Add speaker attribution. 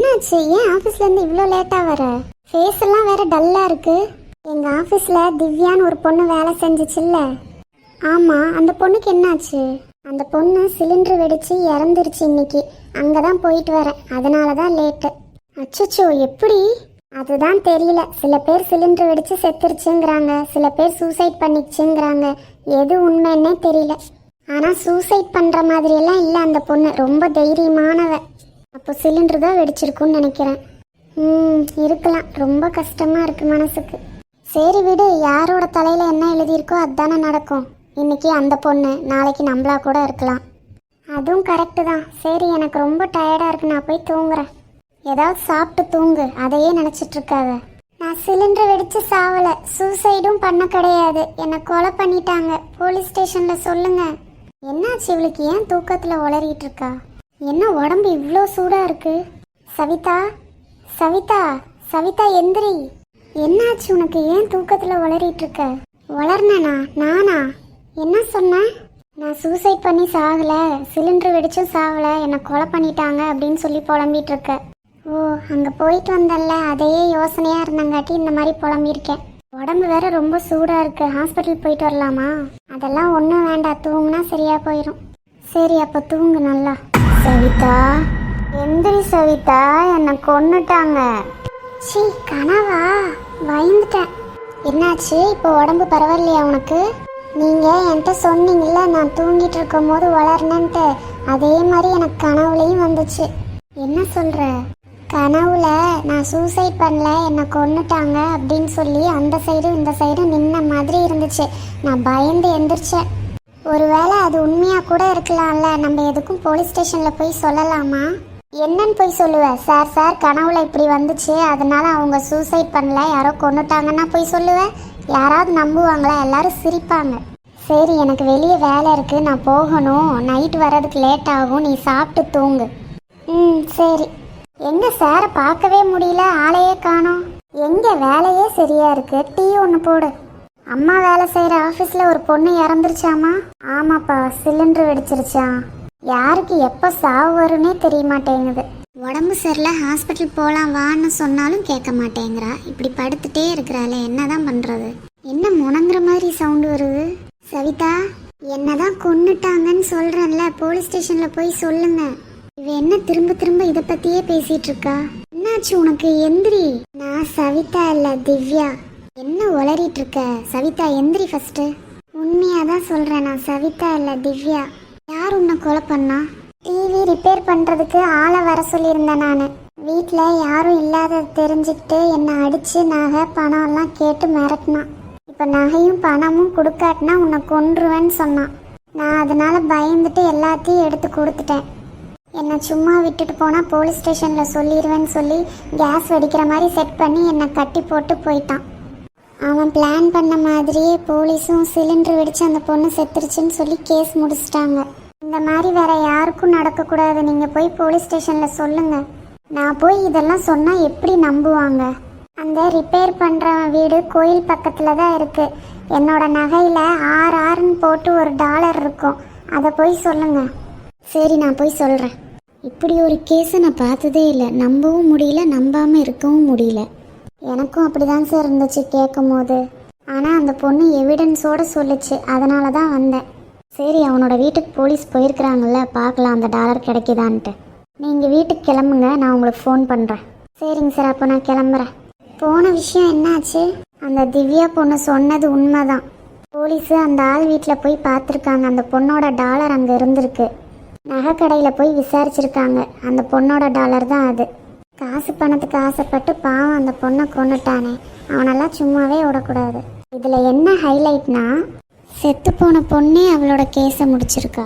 Speaker 1: என்னாச்சு? ஏன் ஆஃபீஸ்ல இருந்து இவ்வளோ லேட்டாக வர? ஃபேஸ் எல்லாம் வேற டல்லா இருக்கு. எங்க ஆஃபீஸ்ல திவ்யான்னு ஒரு பொண்ணு வேலை செஞ்சிச்சுல்ல? ஆமா அந்த பொண்ணுக்கு என்னாச்சு? அந்த பொண்ணு சிலிண்டர் வெடிச்சு இறந்துருச்சு இன்னைக்கு. அங்கதான் போயிட்டு வரேன். அதனால தான் லேட்டு அச்சச்சோ எப்படி? அதுதான் தெரியல. சில பேர் சிலிண்டர் வெடிச்சு செத்துருச்சுங்கிறாங்க. சில பேர் சூசைட் பண்ணிச்சுங்கிறாங்க எது உண்மைன்னே தெரியல. ஆனால் சூசைட் பண்ணுற மாதிரி எல்லாம் அந்த பொண்ணு. ரொம்ப தைரியமானவ. அப்போ சிலிண்டர் தான் வெடிச்சிருக்கும்னு நினைக்கிறேன். ம் இருக்கலாம். ரொம்ப கஷ்டமாக இருக்குது மனசுக்கு. சரி விடு யாரோட தலையில் என்ன எழுதியிருக்கோ அதுதானே நடக்கும். இன்றைக்கி அந்த பொண்ணு நாளைக்கு நம்மளா கூட இருக்கலாம். அதுவும் கரெக்டு தான். சரி எனக்கு ரொம்ப டயர்டாக இருக்கு. நான் போய் தூங்குறேன். ஏதாவது சாப்பிட்டு தூங்கு. அதையே நினச்சிட்ருக்காத நான் சிலிண்டர் வெடித்து சாவலை. சூசைடும் பண்ண கிடையாது. என்னை கொலை பண்ணிட்டாங்க. போலீஸ் ஸ்டேஷனில் சொல்லுங்கள் என்னாச்சு இவளுக்கு? ஏன் தூக்கத்தில் உளறிட்டு இருக்கா? என்ன உடம்பு இவ்வளோ சூடாக இருக்கு? சவிதா சவிதா சவிதா எந்திரி. என்னாச்சு உனக்கு? ஏன் தூக்கத்தில் வளரிட்டு இருக்க? வளர்னனா நானா? என்ன சொன்ன? நான் சூசைட் பண்ணி சாகல. சிலிண்டர் வெடிச்சும் சாகல. என்னை கொலை பண்ணிட்டாங்க அப்படின்னு சொல்லி புலம்பிட்டு இருக்க. ஓ அங்கே போயிட்டு வந்தல்ல அதையே யோசனையாக இருந்தங்காட்டி இந்த மாதிரி புலம்பியிருக்கேன். உடம்பு வேற ரொம்ப சூடாக இருக்கு. ஹாஸ்பிட்டல் போயிட்டு வரலாமா? அதெல்லாம் ஒன்றும் வேண்டாம். தூங்குனா சரியாக போயிடும் சரி அப்போ தூங்கு நல்லா. சவிதா. எந்திரி சவிதா என்னை கொன்னுட்டாங்க. சீ கனவா? பயந்துட்டேன். என்னாச்சு? இப்போ உடம்பு பரவாயில்லையா உனக்கு? நீங்கள் என்கிட்ட சொன்னீங்கல்ல நான் தூங்கிட்டு இருக்கும் போது வளர்னன்ட்டு. அதே மாதிரி எனக்கு கனவுலையும் வந்துச்சு. என்ன சொல்ற? கனவுல நான் சூசைட் பண்ணல என்னை கொன்னுட்டாங்க அப்படின்னு சொல்லி அந்த சைடு இந்த சைடு நின்ன மாதிரி இருந்துச்சு. நான் பயந்து எந்திரிச்சேன். ஒருவேளை அது உண்மையா கூட இருக்கலாம்ல. நம்ம எதுக்கும் போலீஸ் ஸ்டேஷன்ல போய் சொல்லலாமா? என்னன்னு போய் சொல்லுவேன் சார் சார் கனவுல இப்படி வந்துச்சு. அதனால அவங்க சூசைட் பண்ணல. யாரோ கொண்டுட்டாங்கன்னா போய் சொல்லுவேன் யாராவது நம்புவாங்களா? எல்லாரும் சிரிப்பாங்க. சரி எனக்கு வெளியே வேலை இருக்கு. நான் போகணும். நைட் வர்றதுக்கு லேட் ஆகும். நீ சாப்பிட்டு தூங்கு. ம் சரி. எங்க சாரை பார்க்கவே முடியல. ஆளையே காணோம். எங்க? வேலையே சரியா இருக்கு. டீ ஒன்று போடு. அம்மா வேலை செய்யற ஆபீஸ்ல ஒரு பொண்ணு இறந்துருச்சாமா? ஆமாப்பா சிலிண்டர் வெடிச்சிருச்சா? யாருக்கு எப்ப சாவு வரும்னே தெரிய மாட்டேங்குது. உடம்பு சரியில்லை ஹாஸ்பிட்டல் போலாம் வான்னு சொன்னாலும் கேட்க மாட்டேங்கிறா. இப்படி படுத்துட்டே இருக்கிறாளே என்னதான் பண்றது? என்ன முணங்குற மாதிரி சவுண்டு வருது? சவிதா என்னதான் கொன்னுட்டாங்கன்னு சொல்றேன்ல போலீஸ் ஸ்டேஷன்ல போய் சொல்லுங்க. இவ என்ன திரும்ப திரும்ப இத பத்தியே பேசிட்டு இருக்கா? என்னாச்சு உனக்கு எந்திரி? நான் சவிதா இல்ல திவ்யா. என்ன உளறிட்டு இருக்க? சவிதா எந்திரி ஃபர்ஸ்ட் உண்மையா தான் சொல்றேன் நான். சவிதா இல்ல திவ்யா. யார் உன்னை கொலை பண்ணா? டிவி ரிப்பேர் பண்றதுக்கு ஆளை வர சொல்லியிருந்தேன் நான். வீட்டில் யாரும் இல்லாத தெரிஞ்சுக்கிட்டு என்னை அடிச்சு நகை பணம் எல்லாம் கேட்டு மிரட்டினான் இப்போ நகையும் பணமும் கொடுக்காட்டினா உன்னை கொன்றுவேன்னு சொன்னான் நான் அதனால பயந்துட்டு எல்லாத்தையும் எடுத்து கொடுத்துட்டேன். என்னை சும்மா விட்டுட்டு போனால் போலீஸ் ஸ்டேஷனில் சொல்லிடுவேன்னு சொல்லி கேஸ் வெடிக்கிற மாதிரி செட் பண்ணி என்னை கட்டி போட்டு போயிட்டான். அவன் பிளான் பண்ண மாதிரியே போலீஸும் சிலிண்டர் வெடிச்சு அந்த பொண்ணு செத்துருச்சுன்னு சொல்லி கேஸ் முடிச்சிட்டாங்க. இந்த மாதிரி வேற யாருக்கும் நடக்கக்கூடாது. நீங்கள் போய் போலீஸ் ஸ்டேஷனில் சொல்லுங்க. நான் போய் இதெல்லாம் சொன்னால் எப்படி நம்புவாங்க? அந்த ரிப்பேர் பண்ணுறவன் வீடு கோயில் பக்கத்தில் தான் இருக்கு. என்னோட நகையில் ஆறு ஆறுன்னு போட்டு ஒரு டாலர் இருக்கும். அதை போய் சொல்லுங்க. சரி நான் போய் சொல்கிறேன் இப்படி ஒரு கேஸை நான் பார்த்ததே இல்லை. நம்பவும் முடியல நம்பாமல் இருக்கவும் முடியல. எனக்கும் அப்படிதான் சார் இருந்துச்சு கேட்கும் போது ஆனால் அந்த பொண்ணு எவிடன்ஸோட சொல்லுச்சு. அதனால தான் வந்தேன். சரி அவனோட வீட்டுக்கு போலீஸ் போயிருக்கிறாங்கல்ல பார்க்கலாம் அந்த டாலர் கிடைக்குதான்ட்டு. நீங்கள் வீட்டுக்கு கிளம்புங்க நான் உங்களுக்கு ஃபோன் பண்ணுறேன் சரிங்க சார் அப்போ நான் கிளம்புறேன். போன விஷயம் என்னாச்சு? அந்த திவ்யா பொண்ணு சொன்னது உண்மைதான். போலீஸு அந்த ஆள் வீட்டில் போய் பார்த்துருக்காங்க. அந்த பொண்ணோட டாலர் அங்கே இருந்திருக்கு. நகைக்கடையில் போய் விசாரிச்சிருக்காங்க. அந்த பொண்ணோட டாலர் தான் அது. காசு பணத்துக்கு ஆசைப்பட்டு பாவம் அந்த பொண்ணை கொண்டுட்டானே அவனெல்லாம் சும்மாவே விடக்கூடாது இதில் என்ன ஹைலைட்னா செத்து போன பொண்ணே அவளோட கேஸை முடிச்சிருக்கா.